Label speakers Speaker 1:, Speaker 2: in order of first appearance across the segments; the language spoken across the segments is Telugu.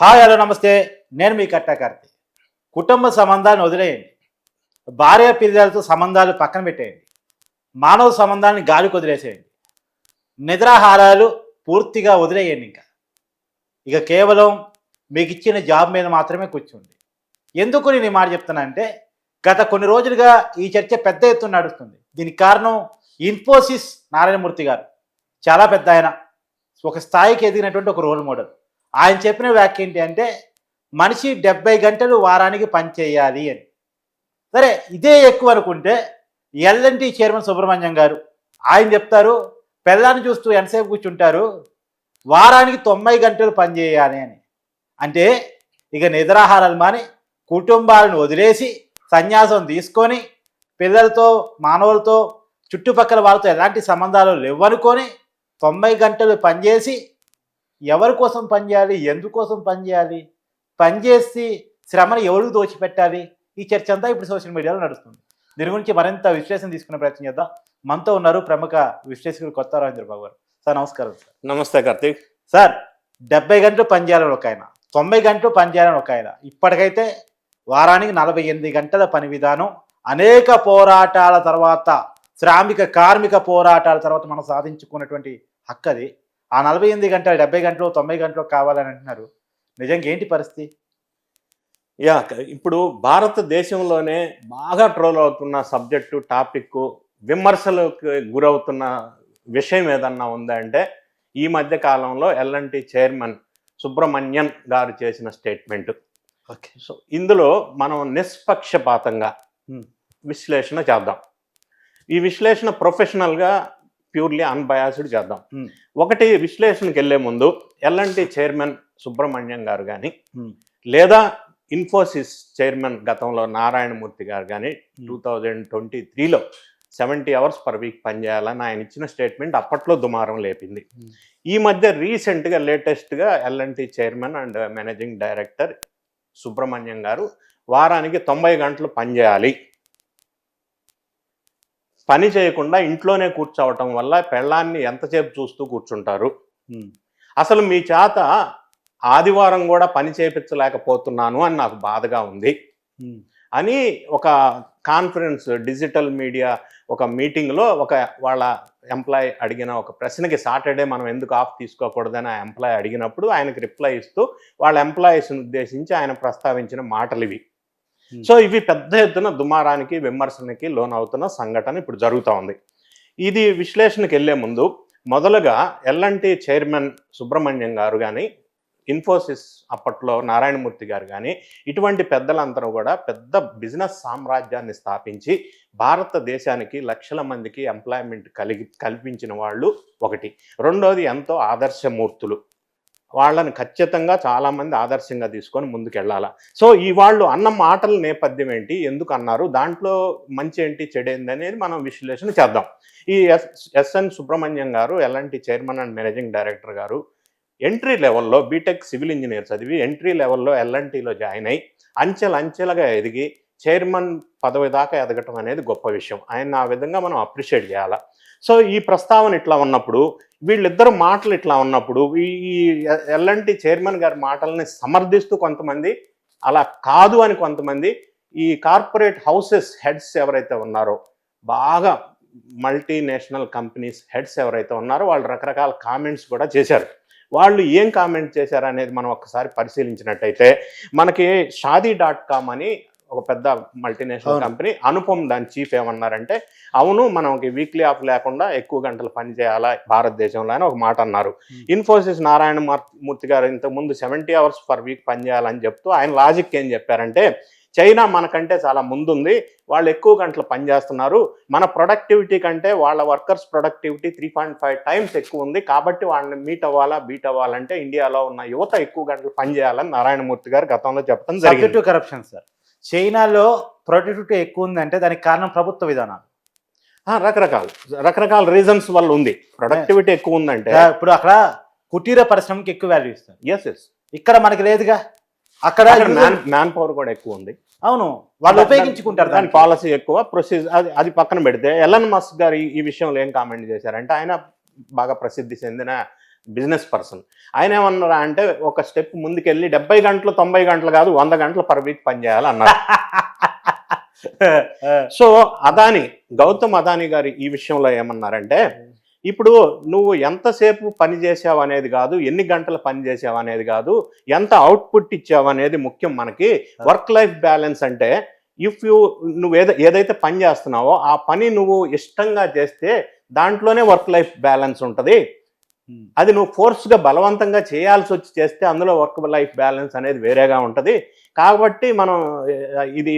Speaker 1: హాయ్ హలో నమస్తే. నేను మీ కట్టాకార్తి కుటుంబ సంబంధాన్ని వదిలేయండి. భార్య పిల్లలతో సంబంధాలు పక్కన పెట్టేయండి. మానవ సంబంధాన్ని గాలికి వదిలేసేయండి. నిద్రాహారాలు పూర్తిగా వదిలేయండి ఇంకా. ఇక కేవలం మీకు ఇచ్చిన జాబ్ మీద మాత్రమే కూర్చోండి. ఎందుకు నేను ఈ మాట చెప్తున్నానంటే గత కొన్ని రోజులుగా ఈ చర్చ పెద్ద ఎత్తున నడుస్తుంది. దీనికి కారణం ఇన్ఫోసిస్ నారాయణమూర్తి గారు. చాలా పెద్ద ఆయన ఒక స్థాయికి ఎదిగినటువంటి ఒక రోల్ మోడల్. ఆయన చెప్పిన వ్యాఖ్య ఏంటి అంటే మనిషి డెబ్బై గంటలు వారానికి పనిచేయాలి అని. సరే ఇదే ఎక్కువ అనుకుంటే ఎల్ఎన్టీ చైర్మన్ సుబ్రహ్మణ్యం గారు ఆయన చెప్తారు పిల్లాన్ని చూస్తూ ఎంతసేపు కూర్చుంటారు? వారానికి తొంభై గంటలు పనిచేయాలి అని. అంటే ఇక నిద్రాహారాలు మాని కుటుంబాలను వదిలేసి సన్యాసం తీసుకొని పిల్లలతో మానవులతో చుట్టుపక్కల వాళ్ళతో ఎలాంటి సంబంధాలు లేవనుకొని తొంభై గంటలు పనిచేసి ఎవరి కోసం పనిచేయాలి ఎందుకోసం పనిచేయాలి పనిచేసి శ్రమను ఎవరికి దోచిపెట్టాలి? ఈ చర్చ అంతా ఇప్పుడు సోషల్ మీడియాలో నడుస్తుంది. దీని గురించి మరింత విశ్లేషణ తీసుకునే ప్రయత్నం చేద్దాం. మనతో ఉన్నారు ప్రముఖ విశ్లేషకులు కొత్త రాజేంద్ర బాబు గారు. సార్ నమస్కారం సార్.
Speaker 2: నమస్తే కార్తీక్.
Speaker 1: సార్ డెబ్బై గంటలు పనిచేయాలని ఒక ఆయన తొంభై గంటలు పనిచేయాలని ఒక ఆయన ఇప్పటికైతే వారానికి నలభై ఎనిమిది గంటల పని విధానం అనేక పోరాటాల తర్వాత శ్రామిక కార్మిక పోరాటాల తర్వాత మనం సాధించుకున్నటువంటి హక్కు అది ఆ నలభై ఎనిమిది గంటలు డెబ్బై గంటలు తొంభై గంటలు కావాలని అంటున్నారు. నిజంగా ఏంటి పరిస్థితి?
Speaker 2: యా ఇప్పుడు భారతదేశంలోనే బాగా ట్రోల్ అవుతున్న సబ్జెక్టు టాపిక్ విమర్శలకు గురవుతున్న విషయం ఏదన్నా ఉందా అంటే ఈ మధ్య కాలంలో ఎల్ఎన్టీ చైర్మన్ సుబ్రహ్మణ్యన్ గారు చేసిన స్టేట్మెంట్
Speaker 1: ఓకే.
Speaker 2: సో ఇందులో మనం నిష్పక్షపాతంగా. విశ్లేషణ చేద్దాం. ఈ విశ్లేషణ ప్రొఫెషనల్గా ప్యూర్లీ అన్బయాస్డ్ చేద్దాం. ఒకటి విశ్లేషణకి వెళ్ళే ముందు ఎల్ఎన్టీ చైర్మన్ సుబ్రహ్మణ్యం గారు కానీ. లేదా ఇన్ఫోసిస్ చైర్మన్ గతంలో నారాయణమూర్తి గారు కానీ టూ థౌజండ్ ట్వంటీ త్రీలో సెవెంటీ అవర్స్ పర్ వీక్ పనిచేయాలని ఆయన ఇచ్చిన స్టేట్మెంట్ అప్పట్లో దుమారం లేపింది. ఈ మధ్య రీసెంట్గా లేటెస్ట్గా LNT chairman and managing director Subrahmanyam garu వారానికి తొంభై గంటలు పనిచేయాలి పని చేయకుండా ఇంట్లోనే కూర్చోవటం వల్ల పెళ్ళాన్ని ఎంతసేపు చూస్తూ కూర్చుంటారు. అసలు మీ చేత ఆదివారం కూడా పని చేపించలేకపోతున్నాను అని నాకు బాధగా ఉంది. అని ఒక కాన్ఫరెన్స్ డిజిటల్ మీడియా ఒక మీటింగ్లో ఒక వాళ్ళ ఎంప్లాయ్ అడిగిన ఒక ప్రశ్నకి సాటర్డే మనం ఎందుకు ఆఫ్ తీసుకోకూడదని ఆ ఎంప్లాయ్ అడిగినప్పుడు ఆయనకి రిప్లై ఇస్తూ వాళ్ళ ఎంప్లాయీస్ని ఉద్దేశించి ఆయన ప్రస్తావించిన మాటలు ఇవి.
Speaker 1: Hmm.
Speaker 2: సో ఇవి పెద్ద ఎత్తున దుమారానికి విమర్శనకి లోనవుతున్న సంఘటన ఇప్పుడు జరుగుతూ ఉంది. ఇది విశ్లేషణకు వెళ్ళే ముందు మొదలుగా ఎల్ఎన్టీ చైర్మన్ సుబ్రహ్మణ్యం గారు కానీ ఇన్ఫోసిస్ అప్పట్లో నారాయణమూర్తి గారు కానీ ఇటువంటి పెద్దలందరూ కూడా పెద్ద బిజినెస్ సామ్రాజ్యాన్ని స్థాపించి భారతదేశానికి లక్షల మందికి ఎంప్లాయ్మెంట్ కలిగి కల్పించిన వాళ్ళు ఒకటి. రెండోది ఎంతో ఆదర్శమూర్తులు. వాళ్ళని ఖచ్చితంగా చాలామంది ఆదర్శంగా తీసుకొని ముందుకెళ్ళాల. సో ఈ వాళ్ళు అన్న మాటల నేపథ్యం ఏంటి ఎందుకు అన్నారు దాంట్లో మంచి ఏంటి చెడేంది అనేది మనం విశ్లేషణ చేద్దాం. ఈ S SN Subrahmanyam garu LNT chairman and managing director garu entry లెవెల్లో బీటెక్ సివిల్ ఇంజనీర్ చదివి ఎంట్రీ లెవెల్లో ఎల్ఎన్టీలో జాయిన్ అయి అంచెలు అంచెలుగా ఎదిగి చైర్మన్ పదవి దాకా ఎదగటం అనేది గొప్ప విషయం. ఆయన ఆ విధంగా మనం అప్రిషియేట్ చేయాలి? సో ఈ ప్రస్తావన ఇట్లా ఉన్నప్పుడు వీళ్ళిద్దరు మాటలు ఇట్లా ఉన్నప్పుడు ఈ ఎల్ఎన్టీ చైర్మన్ గారి మాటల్ని సమర్థిస్తూ కొంతమంది అలా కాదు అని కొంతమంది ఈ కార్పొరేట్ హౌసెస్ హెడ్స్ ఎవరైతే ఉన్నారో బాగా మల్టీనేషనల్ కంపెనీస్ హెడ్స్ ఎవరైతే ఉన్నారో వాళ్ళు రకరకాల కామెంట్స్ కూడా చేశారు. వాళ్ళు ఏం కామెంట్ చేశారు అనేది మనం ఒకసారి పరిశీలించినట్టయితే మనకి షాదీ డాట్ కామ్ అని ఒక పెద్ద మల్టీనేషనల్. కంపెనీ అనుపమ్ దాని చీఫ్ ఏమన్నారంటే అవును మనకి వీక్లీ ఆఫ్ లేకుండా ఎక్కువ గంటలు పని చేయాలా భారతదేశంలో అని ఒక మాట అన్నారు. ఇన్ఫోసిస్ నారాయణ మూర్- మూర్తి గారు ఇంతకు ముందు సెవెంటీ అవర్స్ పర్ వీక్ పని చేయాలని చెప్తూ ఆయన లాజిక్ ఏం చెప్పారంటే చైనా మనకంటే చాలా ముందుంది. వాళ్ళు ఎక్కువ గంటలు పనిచేస్తున్నారు మన ప్రొడక్టివిటీ కంటే వాళ్ళ workers productivity three point five times ఎక్కువ ఉంది. కాబట్టి వాళ్ళని మీట్ అవ్వాలా బీట్ అవ్వాలంటే ఇండియాలో ఉన్న యువత ఎక్కువ గంటలు పనిచేయాలని నారాయణమూర్తి గారు గతంలో చెప్పడం జరిగింది.
Speaker 1: కరప్షన్ సార్ చైనాలో ప్రొడక్టివిటీ ఎక్కువ ఉందంటే దానికి కారణం ప్రభుత్వ విధానాలు.
Speaker 2: ఆ, రకరకాల. రకరకాల రీజన్స్ వల్ల ఉంది. ప్రొడక్టివిటీ ఎక్కువ ఉందంటే
Speaker 1: ఇప్పుడు అక్కడ కుటీర పరిశ్రమకి ఎక్కువ వాల్యూ ఇస్తారు.
Speaker 2: ఎస్ ఎస్
Speaker 1: ఇక్కడ మనకి లేదుగా. అక్కడ
Speaker 2: మ్యాన్ పవర్ కూడా ఎక్కువ ఉంది.
Speaker 1: అవును. వాళ్ళు ఉపయోగించుకుంటారు
Speaker 2: దాని పాలసీ ఎక్కువ. ప్రొసీజర్ అది అది పక్కన పెడితే ఎలన్ మస్క్ గారు ఈ విషయంలో ఏం కామెంట్ చేశారంటే ఆయన బాగా ప్రసిద్ధి చెందిన బిజినెస్ పర్సన్. ఆయన ఏమన్నారా అంటే ఒక స్టెప్ ముందుకెళ్ళి డెబ్బై గంటలు తొంభై గంటలు కాదు వంద గంటలు పర్ వీక్ పనిచేయాలి అన్నారు. సో అదాని గౌతమ్ అదాని గారు ఈ విషయంలో ఏమన్నారంటే ఇప్పుడు నువ్వు ఎంతసేపు పని చేసావు అనేది కాదు ఎన్ని గంటలు పని చేసావు అనేది కాదు ఎంత అవుట్పుట్ ఇచ్చావు అనేది ముఖ్యం మనకి. వర్క్ లైఫ్ బ్యాలెన్స్ అంటే ఇఫ్ యూ నువ్వు ఏదో ఏదైతే పని చేస్తున్నావో ఆ పని నువ్వు ఇష్టంగా చేస్తే దాంట్లోనే వర్క్ లైఫ్ బ్యాలెన్స్ ఉంటుంది. Hmm. అది నువ్వు ఫోర్స్గా బలవంతంగా చేయాల్సి వచ్చి చేస్తే అందులో వర్క్ లైఫ్ బ్యాలెన్స్ అనేది వేరేగా ఉంటుంది. కాబట్టి మనం ఇది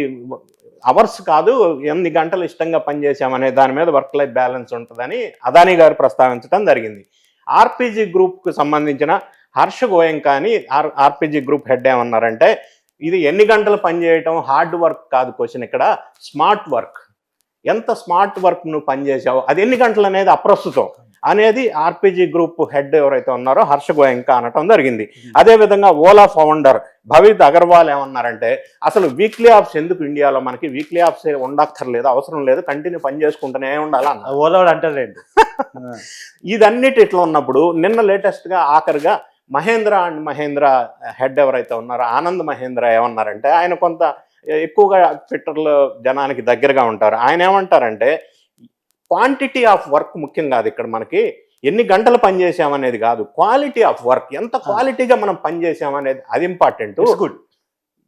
Speaker 2: అవర్స్ కాదు ఎన్ని గంటలు ఇష్టంగా పనిచేసామనే దాని మీద వర్క్ లైఫ్ బ్యాలెన్స్ ఉంటుందని అదానీ గారు ప్రస్తావించడం జరిగింది. ఆర్పీజీ గ్రూప్కు సంబంధించిన హర్ష గోయంకా అని ఆర్ ఆర్పీజీ గ్రూప్ హెడ్ ఏమన్నారంటే ఇది ఎన్ని గంటలు పనిచేయటం హార్డ్ వర్క్ కాదు క్వశ్చన్ ఇక్కడ. స్మార్ట్ వర్క్ ఎంత స్మార్ట్ వర్క్ నువ్వు పనిచేసావు అది ఎన్ని గంటలు అనేది అప్రస్తుతం. అనేది ఆర్పీజీ గ్రూప్ హెడ్ ఎవరైతే ఉన్నారో హర్ష గోయంకా అనటం జరిగింది. అదే విధంగా ఓలా ఫౌండర్ భవిత్ అగర్వాల్ ఏమన్నారంటే అసలు వీక్లీ ఆఫ్స్ ఎందుకు ఇండియాలో మనకి? వీక్లీ ఆఫ్స్ ఉండక్కర్లేదు అవసరం లేదు కంటిన్యూ పని చేసుకుంటూనే ఉండాలి అన్నారు.
Speaker 1: ఓలోడు అంటారండి
Speaker 2: ఇదన్నిటి ఇట్లా ఉన్నప్పుడు నిన్న లేటెస్ట్గా ఆఖరిగా మహేంద్ర అండ్ మహేంద్ర హెడ్ ఎవరైతే ఉన్నారో ఆనంద్ మహేంద్ర ఏమన్నారంటే ఆయన కొంత ఎక్కువగా ట్విట్టర్లో జనానికి దగ్గరగా ఉంటారు. ఆయన ఏమంటారంటే క్వాంటిటీ ఆఫ్ వర్క్ ముఖ్యం కాదు ఇక్కడ మనకి. ఎన్ని గంటలు పనిచేసామనేది కాదు. క్వాలిటీ ఆఫ్ వర్క్ ఎంత క్వాలిటీగా మనం పనిచేసామనేది అది ఇంపార్టెంట్
Speaker 1: గుడ్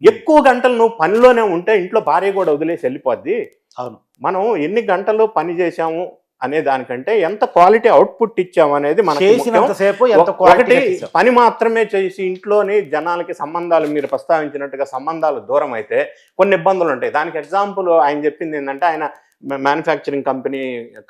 Speaker 2: ఎక్కువ గంటలు నువ్వు పనిలోనే ఉంటే ఇంట్లో భార్య కూడా వదిలేసి వెళ్ళిపోద్ది.
Speaker 1: అవును.
Speaker 2: మనం ఎన్ని గంటలు పని చేసాము అనే దానికంటే ఎంత క్వాలిటీ అవుట్పుట్ ఇచ్చాము అనేది ఒకటి పని మాత్రమే చేసి ఇంట్లోని జనాలకి సంబంధాలు మీరు ప్రస్తావించినట్టుగా సంబంధాలు దూరం అయితే కొన్ని ఇబ్బందులు ఉంటాయి. దానికి ఎగ్జాంపుల్ ఆయన చెప్పింది ఏంటంటే ఆయన manufacturing company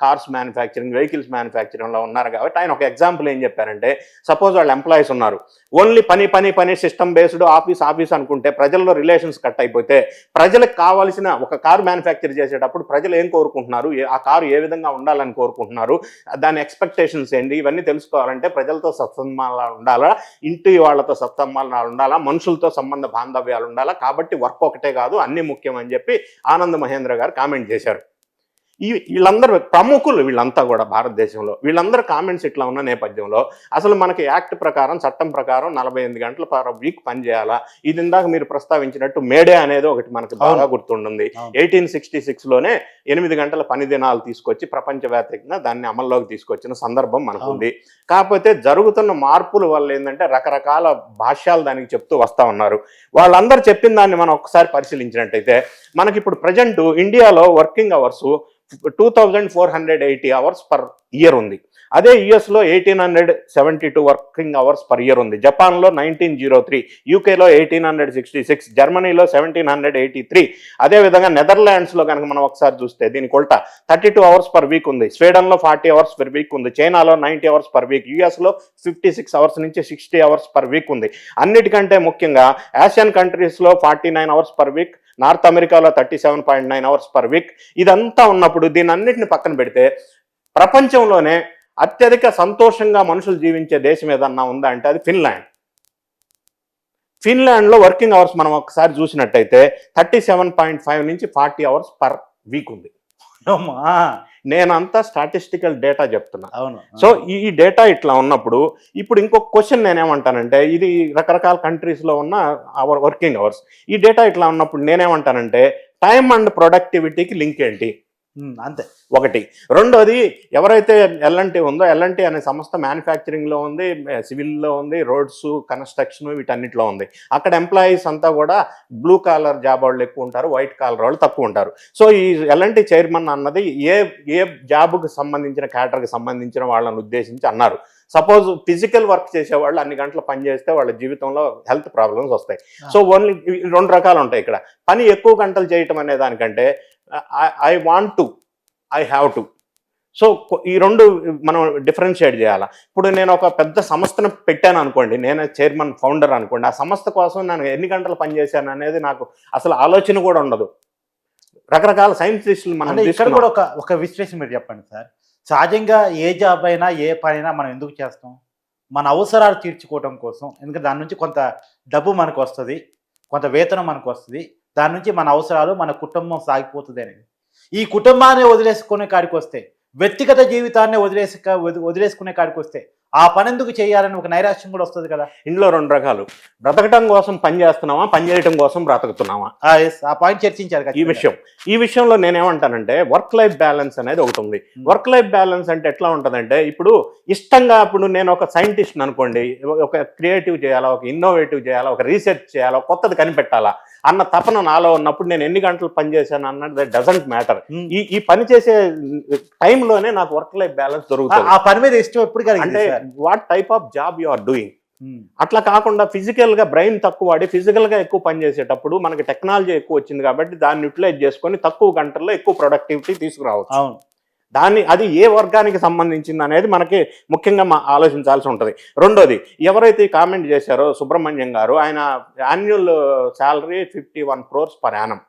Speaker 2: cars manufacturing vehicles మ్యానుఫ్యాక్చరింగ్లో ఉన్నారు కాబట్టి ఆయన ఒక ఎగ్జాంపుల్ ఏం చెప్పారంటే సపోజ్ వాళ్ళు ఎంప్లాయీస్ ఉన్నారు. ఓన్లీ పని పని పని సిస్టమ్ బేస్డ్ ఆఫీస్ ఆఫీస్ అనుకుంటే ప్రజల్లో రిలేషన్స్ కట్ అయిపోతే ప్రజలకు కావాల్సిన ఒక కారు మ్యానుఫ్యాక్చర్ చేసేటప్పుడు ప్రజలు ఏం కోరుకుంటున్నారు? ఆ కారు ఏ విధంగా ఉండాలని కోరుకుంటున్నారు? దాని ఎక్స్పెక్టేషన్స్ ఏంటి? ఇవన్నీ తెలుసుకోవాలంటే ప్రజలతో సత్సంబంధాలు ఉండాలా? ఇంటి వాళ్ళతో సత్సంబంధాలు ఉండాలా? మనుషులతో సంబంధ బాంధవ్యాలు ఉండాలా? కాబట్టి వర్క్ ఒకటే కాదు అన్ని ముఖ్యం అని చెప్పి ఆనంద్ మహేంద్ర గారు కామెంట్ చేశారు. ఈ వీళ్ళందరూ ప్రముఖులు వీళ్ళంతా కూడా భారతదేశంలో. వీళ్ళందరూ కామెంట్స్ ఇట్లా ఉన్న నేపథ్యంలో అసలు మనకి యాక్ట్ ప్రకారం చట్టం ప్రకారం నలభై ఎనిమిది గంటల పర్ వీక్ పనిచేయాలా ఇది ఇందాక మీరు ప్రస్తావించినట్టు మేడే అనేది ఒకటి మనకి బాగా. గుర్తుంటుంది. ఎయిటీన్ సిక్స్టీ సిక్స్లోనే ఎనిమిది గంటల పని దినాలు తీసుకొచ్చి ప్రపంచవ్యాప్తంగా దాన్ని అమల్లోకి తీసుకొచ్చిన సందర్భం మనకు ఉంది కాకపోతే జరుగుతున్న మార్పుల వల్ల ఏంటంటే రకరకాల భాష్యాలు దానికి చెప్తూ వస్తా ఉన్నారు. వాళ్ళందరూ చెప్పిన దాన్ని మనం ఒకసారి పరిశీలించినట్టయితే మనకి ఇప్పుడు ప్రజెంట్ ఇండియాలో working hours two thousand four hundred eighty hours per year ఉంది. అదే యుఎస్లో eighteen hundred seventy two working hours per year ఉంది. జపాన్లో నైన్టీన్ జీరో త్రీ యూకేలో ఎయిటీన్ హండ్రెడ్ సిక్స్టీ సిక్స్ జర్మనీలో సెవెంటీన్ హండ్రెడ్ ఎయిటీ త్రీ అదేవిధంగా నెదర్లాండ్స్లో కనుక మనం ఒకసారి చూస్తే దీనికి ఉల్టా thirty two hours per week ఉంది. స్వీడన్లో ఫార్టీ అవర్స్ పర్ వీక్ ఉంది. చైనాలో నైంటీ అవర్స్ పర్ వీక్ యూఎస్లో ఫిఫ్టీ సిక్స్ అవర్స్ నుంచి సిక్స్టీ అవర్స్ పర్ వీక్ ఉంది. అన్నిటికంటే ముఖ్యంగా ఆసియన్ కంట్రీస్లో forty nine hours per week north అమెరికాలో thirty seven point nine hours per week. ఇదంతా ఉన్నప్పుడు దీని అన్నింటిని పక్కన పెడితే ప్రపంచంలోనే అత్యధిక సంతోషంగా మనుషులు జీవించే దేశం ఏదన్నా ఉందా అంటే అది ఫిన్లాండ్. ఫిన్లాండ్లో వర్కింగ్ అవర్స్ మనం ఒకసారి చూసినట్టయితే థర్టీ సెవెన్ పాయింట్ ఫైవ్ నుంచి ఫార్టీ అవర్స్ పర్ వీక్ ఉంది. నేనంతా స్టాటిస్టికల్ డేటా చెప్తున్నా.
Speaker 1: అవును.
Speaker 2: సో ఈ డేటా ఇట్లా ఉన్నప్పుడు ఇప్పుడు ఇంకొక క్వశ్చన్ నేనేమంటానంటే ఇది రకరకాల కంట్రీస్లో ఉన్న అవర్ వర్కింగ్ అవర్స్ ఈ డేటా ఇట్లా ఉన్నప్పుడు నేనేమంటానంటే టైం అండ్ ప్రొడక్టివిటీకి లింక్ ఏంటి?
Speaker 1: అంతే.
Speaker 2: ఒకటి. రెండోది ఎవరైతే ఎల్ఎన్టీ ఉందో ఎల్ఎన్టీ అనే సంస్థ మ్యానుఫ్యాక్చరింగ్లో ఉంది సివిల్లో ఉంది రోడ్స్ కన్స్ట్రక్షన్ వీటన్నిటిలో ఉంది. అక్కడ ఎంప్లాయీస్ అంతా కూడా బ్లూ కాలర్ జాబ్ వాళ్ళు ఎక్కువ ఉంటారు వైట్ కాలర్ వాళ్ళు తక్కువ ఉంటారు. సో ఈ ఎల్ఎన్టీ చైర్మన్ అన్నది ఏ ఏ జాబ్కి సంబంధించిన క్యాటర్కి సంబంధించిన వాళ్ళని ఉద్దేశించి అన్నారు. సపోజ్ ఫిజికల్ వర్క్ చేసే వాళ్ళు అన్ని గంటలు పని చేస్తే వాళ్ళ జీవితంలో హెల్త్ ప్రాబ్లమ్స్ వస్తాయి. సో ఓన్లీ రెండు రకాలు ఉంటాయి ఇక్కడ. పని ఎక్కువ గంటలు చేయటం అనే దానికంటే I want to I have to so ఈ రెండు మనం డిఫరెన్షియేట్ చేయాలా? ఇప్పుడు నేను ఒక పెద్ద సంస్థను పెట్టాను అనుకోండి నేను చైర్మన్ ఫౌండర్ అనుకోండి ఆ సంస్థ కోసం నేను ఎన్ని గంటలు పనిచేశాను అనేది నాకు అసలు ఆలోచన కూడా ఉండదు. రకరకాల సైంటిస్టులు మనం
Speaker 1: ఇక్కడ. కూడా ఒక ఒక విశ్లేషణ మీరు చెప్పండి సార్. సహజంగా ఏ జాబ్ అయినా ఏ పని అయినా మనం ఎందుకు చేస్తాం? మన అవసరాలు తీర్చుకోవడం కోసం ఎందుకంటే దాని నుంచి కొంత డబ్బు మనకు వస్తుంది కొంత వేతనం మనకు వస్తుంది దాని నుంచి మన అవసరాలు మన కుటుంబం సాగిపోతుంది అనేది ఈ కుటుంబాన్ని వదిలేసుకునే కాడికి వస్తే వ్యక్తిగత జీవితాన్ని వదిలేసుక వది- వదిలేసుకునే కాడికి వస్తే ఆ పని ఎందుకు చేయాలని ఒక నైరాశ్యం కూడా వస్తుంది కదా.
Speaker 2: ఇందులో రెండు రకాలు. బ్రతకటం కోసం పని చేస్తున్నామా పని చేయటం కోసం బ్రతుకుతున్నామా?
Speaker 1: ఆ, పాయింట్ చర్చించారు
Speaker 2: ఈ. విషయం. ఈ విషయంలో నేనేమంటానంటే వర్క్ లైఫ్ బ్యాలెన్స్ అనేది ఒకటి ఉంది. వర్క్ లైఫ్ బ్యాలెన్స్ అంటే ఎట్లా ఉంటుందంటే ఇప్పుడు ఇష్టంగా ఇప్పుడు నేను ఒక సైంటిస్ట్ అనుకోండి ఒక క్రియేటివ్ చేయాలా ఒక ఇన్నోవేటివ్ చేయాలా ఒక రీసెర్చ్ చేయాలా కొత్తది కనిపెట్టాలా? అన్న తపన నాలో ఉన్నప్పుడు నేను ఎన్ని గంటలు పని చేశాను అన్నది డజంట్ మ్యాటర్. ఈ ఈ పని చేసే టైంలోనే నాకు వర్క్ లైఫ్ బ్యాలెన్స్ దొరుకుతుంది.
Speaker 1: ఆ పని మీద ఇష్టం ఎప్పుడు
Speaker 2: అంటే what type of job you are doing. అట్లా కాకుండా ఫిజికల్గా బ్రెయిన్ తక్కువ వాడి ఫిజికల్గా ఎక్కువ పని చేసేటప్పుడు మనకి టెక్నాలజీ ఎక్కువ వచ్చింది కాబట్టి దాన్ని యూటిలైజ్ చేసుకొని తక్కువ గంటల్లో ఎక్కువ ప్రొడక్టివిటీ తీసుకురావచ్చు.
Speaker 1: అవును.
Speaker 2: దాన్ని అది ఏ వర్గానికి సంబంధించింది అనేది మనకి ముఖ్యంగా మా ఆలోచించాల్సి ఉంటుంది రెండోది ఎవరైతే కామెంట్ చేశారో సుబ్రహ్మణ్యం గారు ఆయన annual salary fifty one crores per annum.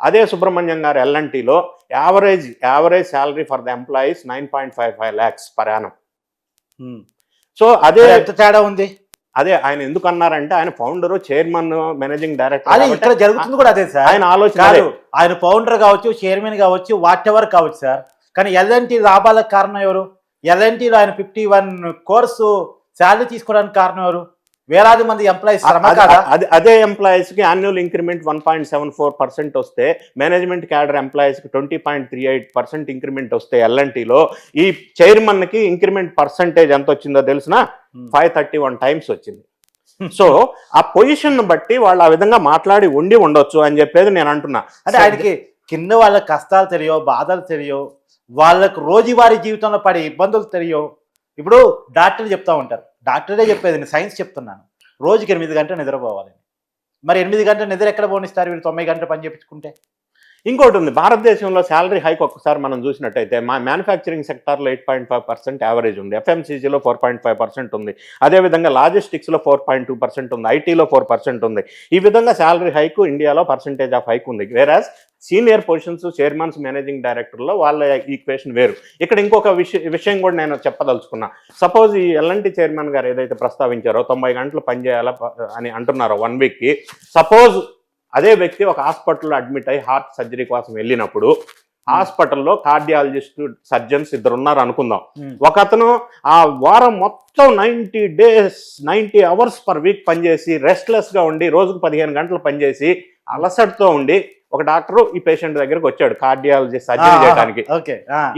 Speaker 2: అదే సుబ్రహ్మణ్యం గారు ఎల్ఎన్టీలో average average salary for the employees nine point five five lakhs per annum. So అదే
Speaker 1: ఎంత తేడా ఉంది
Speaker 2: అదే ఆయన ఎందుకు అన్నారంటే ఆయన ఫౌండర్ చైర్మన్ మేనేజింగ్
Speaker 1: అది
Speaker 2: డైరెక్టర్
Speaker 1: ఇక్కడ జరుగుతుంది కూడా అదే సార్
Speaker 2: ఆయన ఆలోచన అదే.
Speaker 1: ఆయన ఫౌండర్ కావచ్చు చైర్మన్ కావచ్చు వాట్ ఎవర్ కావచ్చు సార్ కానీ ఎల్ఎన్టీ లాభాలకు కారణం ఎవరు? ఎల్ఎన్టీలో ఆయన ఫిఫ్టీ వన్ కోర్సు శాలరీ తీసుకోవడానికి కారణం ఎవరు? వేలాది మంది ఎంప్లాయీస్
Speaker 2: అదే- అదే ఎంప్లాయీస్కి annual increment one point seven four percent వస్తే మేనేజ్మెంట్ క్యాడర్ ఎంప్లాయీస్కి twenty point three eight percent increment వస్తే ఎల్ఎన్టీలో ఈ చైర్మన్కి ఇంక్రిమెంట్ పర్సంటేజ్ ఎంత వచ్చిందో తెలిసిన
Speaker 1: Hmm.
Speaker 2: Five thirty one times వచ్చింది సో ఆ పొజిషన్ బట్టి వాళ్ళు ఆ విధంగా మాట్లాడి ఉండి ఉండొచ్చు అని చెప్పేది నేను అంటున్నా.
Speaker 1: అంటే ఆయనకి కింద వాళ్ళ కష్టాలు తెలియో బాధలు తెలియో వాళ్ళకు రోజువారీ జీవితంలో పడే ఇబ్బందులు తెలియో ఇప్పుడు డాక్టర్ చెప్తా ఉంటారు. డాక్టరే చెప్పేది నేను సైన్స్ చెప్తున్నాను. రోజుకి ఎనిమిది గంటలు నిద్రపోవాలని మరి ఎనిమిది గంటల నిద్ర ఎక్కడ పోనిస్తారు వీళ్ళు తొమ్మిది గంటలు పని చేయించుకుంటే
Speaker 2: ఇంకోటి ఉంది భారతదేశంలో శాలరీ హైక్ ఒక్కసారి మనం చూసినట్టయితే మా మ్యానుఫ్యాక్చరింగ్ సెక్టార్లో eight point five percent average ఉంది. ఎఫ్ఎంసీజీలో ఫోర్ పాయింట్ ఫైవ్ పర్సెంట్ ఉంది. అదేవిధంగా లాజిస్టిక్స్లో ఫోర్ పాయింట్ టూ పర్సెంట్ ఉంది. ఐటీలో ఫోర్ పర్సెంట్ ఉంది. ఈ విధంగా శాలరీ హైక్ ఇండియాలో పర్సెంటేజ్ ఆఫ్ హైక్ ఉంది. వేరాజ్ సీనియర్ పొజిషన్స్ చైర్మన్స్ మేనేజింగ్ డైరెక్టర్లో వాళ్ళ ఈక్వేషన్ వేరు. ఇక్కడ ఇంకొక విషయం విషయం కూడా నేను చెప్పదలుచుకున్నా. సపోజ్ ఈ ఎల్ఎన్టీ చైర్మన్ గారు ఏదైతే ప్రస్తావించారో తొంభై గంటలు పనిచేయాలా అని అంటున్నారో వన్ వీక్కి సపోజ్ అదే వ్యక్తి ఒక హాస్పిటల్లో అడ్మిట్ అయ్యి హార్ట్ సర్జరీ కోసం వెళ్ళినప్పుడు హాస్పిటల్లో కార్డియాలజిస్ట్ సర్జన్స్ ఇద్దరు ఉన్నారు అనుకుందాం. ఒక అతను ఆ వారం మొత్తం ninety days ninety hours per week పనిచేసి రెస్ట్లెస్గా ఉండి రోజుకు పదిహేను గంటలు పనిచేసి అలసటతో ఉండి ఒక డాక్టర్ ఈ పేషెంట్ దగ్గరకు వచ్చాడు కార్డియాలజీ సర్జరీ చేయడానికి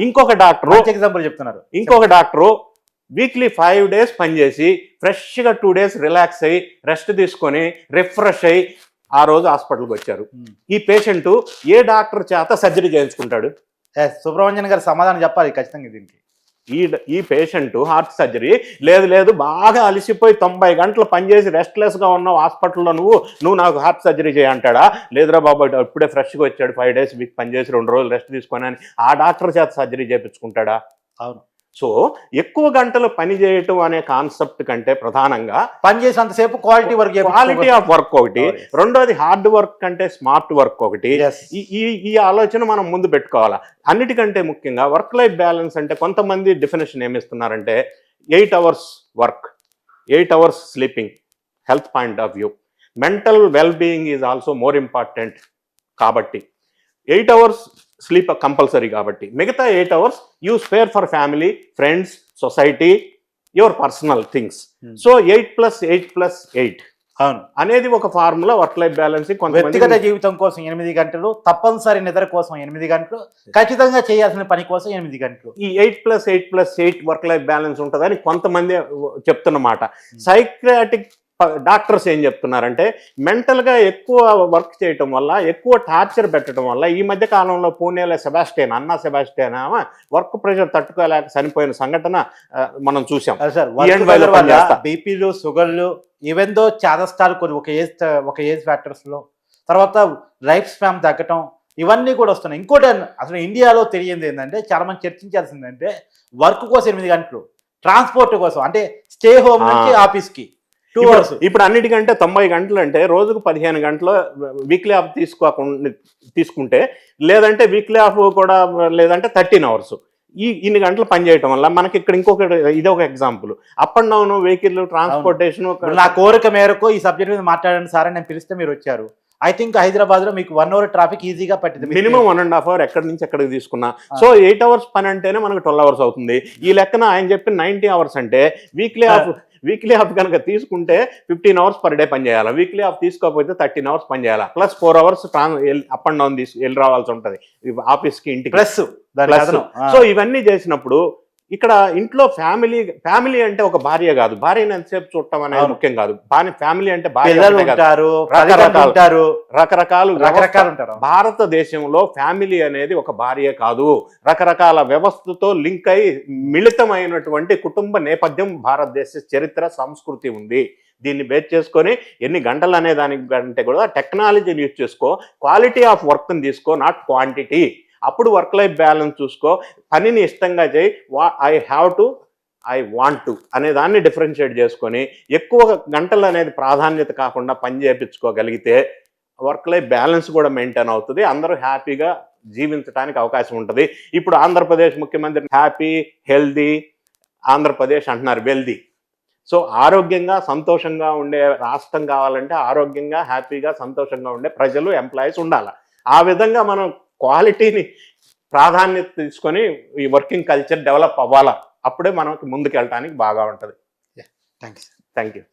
Speaker 2: ఇంకొక డాక్టర్
Speaker 1: ఎగ్జాంపుల్ చెప్తున్నారు.
Speaker 2: ఇంకొక డాక్టరు వీక్లీ ఫైవ్ డేస్ పనిచేసి ఫ్రెష్గా టూ డేస్ రిలాక్స్ అయ్యి రెస్ట్ తీసుకొని రిఫ్రెష్ అయ్యి ఆ రోజు హాస్పిటల్కి వచ్చారు.
Speaker 1: Hmm.
Speaker 2: ఈ పేషెంట్ ఏ డాక్టర్ చేత సర్జరీ చేయించుకుంటాడు?
Speaker 1: సుబ్రహ్మణ్యన్ గారు సమాధానం చెప్పాలి ఖచ్చితంగా దీనికి.
Speaker 2: ఈ ఈ పేషెంట్ హార్ట్ సర్జరీ లేదు లేదు బాగా అలసిపోయి తొంభై గంటలు పనిచేసి రెస్ట్లెస్గా ఉన్నావు హాస్పిటల్లో నువ్వు నువ్వు నాకు హార్ట్ సర్జరీ చేయంటాడా లేదురా బాబు ఇప్పుడే ఫ్రెష్గా వచ్చాడు ఫైవ్ డేస్ వీక్ పనిచేసి రెండు రోజులు రెస్ట్ తీసుకొని అని ఆ డాక్టర్ చేత సర్జరీ చేయించుకుంటాడా?
Speaker 1: అవును.
Speaker 2: సో ఎక్కువ గంటలు పని చేయటం అనే కాన్సెప్ట్ కంటే ప్రధానంగా
Speaker 1: పని చేసినంతసేపు quality work
Speaker 2: quality of work ఒకటి. రెండోది హార్డ్ వర్క్ కంటే స్మార్ట్ వర్క్ ఒకటి. ఈ ఈ ఈ ఆలోచన మనం ముందు పెట్టుకోవాలా. అన్నిటికంటే ముఖ్యంగా వర్క్ లైఫ్ బ్యాలెన్స్ అంటే కొంతమంది definition ఏమిస్తున్నారంటే eight hours work eight hours sleeping health point of view mental well being is also more important కాబట్టి ఎయిట్ అవర్స్ స్లీప్ కంపల్సరీ కాబట్టి. మిగతా eight hours you spare for family friends society your personal things.
Speaker 1: Hmm.
Speaker 2: So eight plus eight plus eight
Speaker 1: అవును.
Speaker 2: అనేది ఒక ఫార్ములా వర్క్ లైఫ్ బ్యాలెన్స్
Speaker 1: వ్యక్తిగత జీవితం కోసం ఎనిమిది గంటలు తప్పనిసరి నిద్ర కోసం ఎనిమిది గంటలు ఖచ్చితంగా చేయాల్సిన పని కోసం ఎనిమిది గంటలు.
Speaker 2: ఈ eight plus eight plus eight work life balance ఉంటుందని కొంతమంది చెప్తున్నమాట. సైక్రాటిక్ డాక్టర్స్ ఏం చెప్తున్నారంటే మెంటల్గా ఎక్కువ వర్క్ చేయటం వల్ల ఎక్కువ టార్చర్ పెట్టడం వల్ల ఈ మధ్య కాలంలో పూణేలో సెబాస్టియన్ అన్నా సెబాస్టియన్ ఆమె వర్క్ ప్రెషర్ తట్టుకోలేక చనిపోయిన సంఘటన మనం చూసాం
Speaker 1: సార్. బీపీలు షుగర్లు ఈవెన్ దో చాదస్తాలు కొన్ని ఒక ఏజ్ ఒక ఏజ్ ఫ్యాక్టర్స్లో తర్వాత లైఫ్ స్పామ్ తగ్గటం ఇవన్నీ కూడా వస్తున్నాయి ఇంకోటి అసలు ఇండియాలో తెలియంది ఏంటంటే చాలా మంది చర్చించాల్సిందంటే వర్క్ కోసం ఎనిమిది గంటలు ట్రాన్స్పోర్ట్ కోసం అంటే స్టే హోమ్ నుంచి
Speaker 2: ఆ.
Speaker 1: టూ
Speaker 2: ఇప్పుడు-
Speaker 1: అవర్స్
Speaker 2: ఇప్పుడు అన్నిటికంటే తొంభై గంటలు అంటే రోజుకు పదిహేను గంటలు వీక్లీ ఆఫ్ తీసుకోకుండా తీసుకుంటే లేదంటే వీక్లీ ఆఫ్ కూడా లేదంటే థర్టీన్ అవర్స్ ఈ ఇన్ని గంటలు పని చేయటం వల్ల మనకి ఇక్కడ ఇంకొక ఇది ఒక example up and down vehicle transportation
Speaker 1: నా కోరిక మేరకు ఈ సబ్జెక్ట్ మీద మాట్లాడండి సార్ అని నేను పిలిస్తే మీరు వచ్చారు. ఐ థింక్ హైదరాబాద్లో మీకు వన్ అవర్ ట్రాఫిక్ ఈజీగా పట్టింది.
Speaker 2: Minimum one and half hour ఎక్కడి నుంచి ఎక్కడికి తీసుకున్నా. సో ఎయిట్ అవర్స్ పని అంటేనే మనకు ట్వెల్వ్ అవర్స్ అవుతుంది. ఈ లెక్కన ఆయన చెప్పిన నైన్టీ అవర్స్ అంటే వీక్లీ ఆఫ్ వీక్లీ ఆఫ్ కనుక తీసుకుంటే ఫిఫ్టీన్ అవర్స్ పర్ డే పని చేయాలి? వీక్లీ ఆఫ్ తీసుకోకపోతే థర్టీన్ అవర్స్ పని చేయాలి? Plus four hours up and down తీసు వెళ్ళి రావాల్సి ఉంటుంది. ఆఫీస్కి ఇంటికి.
Speaker 1: ప్లస్.
Speaker 2: సో ఇవన్నీ చేసినప్పుడు ఇక్కడ ఇంట్లో ఫ్యామిలీ ఫ్యామిలీ అంటే ఒక భార్య కాదు. భార్యని ఎంతసేపు చూడటం అనేది. ముఖ్యం కాదు. ఫ్యామిలీ అంటే.
Speaker 1: ఉంటారు
Speaker 2: రకరకాలు. రకరకాలు
Speaker 1: రకరకాలు ఉంటారు
Speaker 2: భారతదేశంలో ఫ్యామిలీ అనేది ఒక భార్య కాదు. రకరకాల వ్యవస్థతో లింక్ అయి మిళితమైనటువంటి కుటుంబ నేపథ్యం భారతదేశ చరిత్ర సంస్కృతి ఉంది. దీన్ని బేస్ చేసుకొని ఎన్ని గంటలు అనే దానికంటే కూడా టెక్నాలజీని యూజ్ చేసుకో. క్వాలిటీ ఆఫ్ వర్క్ని తీసుకో నాట్ క్వాంటిటీ. అప్పుడు వర్క్ లైఫ్ బ్యాలెన్స్ చూసుకో. పనిని ఇష్టంగా చేయి. I have to I want to అనే దాన్ని డిఫరెన్షియేట్ చేసుకొని ఎక్కువ గంటలు అనేది ప్రాధాన్యత కాకుండా పని చేయించుకోగలిగితే వర్క్ లైఫ్ బ్యాలెన్స్ కూడా మెయింటైన్ అవుతుంది. అందరూ హ్యాపీగా జీవించడానికి అవకాశం ఉంటుంది. ఇప్పుడు ఆంధ్రప్రదేశ్ ముఖ్యమంత్రి హ్యాపీ హెల్దీ ఆంధ్రప్రదేశ్ అంటున్నారు వెల్దీ సో ఆరోగ్యంగా సంతోషంగా ఉండే రాష్ట్రం కావాలంటే ఆరోగ్యంగా హ్యాపీగా సంతోషంగా ఉండే ప్రజలు ఎంప్లాయీస్ ఉండాలి. ఆ విధంగా మనం క్వాలిటీని ప్రాధాన్యత తీసుకొని ఈ వర్కింగ్ కల్చర్ డెవలప్ అవ్వాలా? అప్పుడే మనకి ముందుకు వెళ్ళటానికి బాగా ఉంటుంది.
Speaker 1: Thanks
Speaker 2: thank you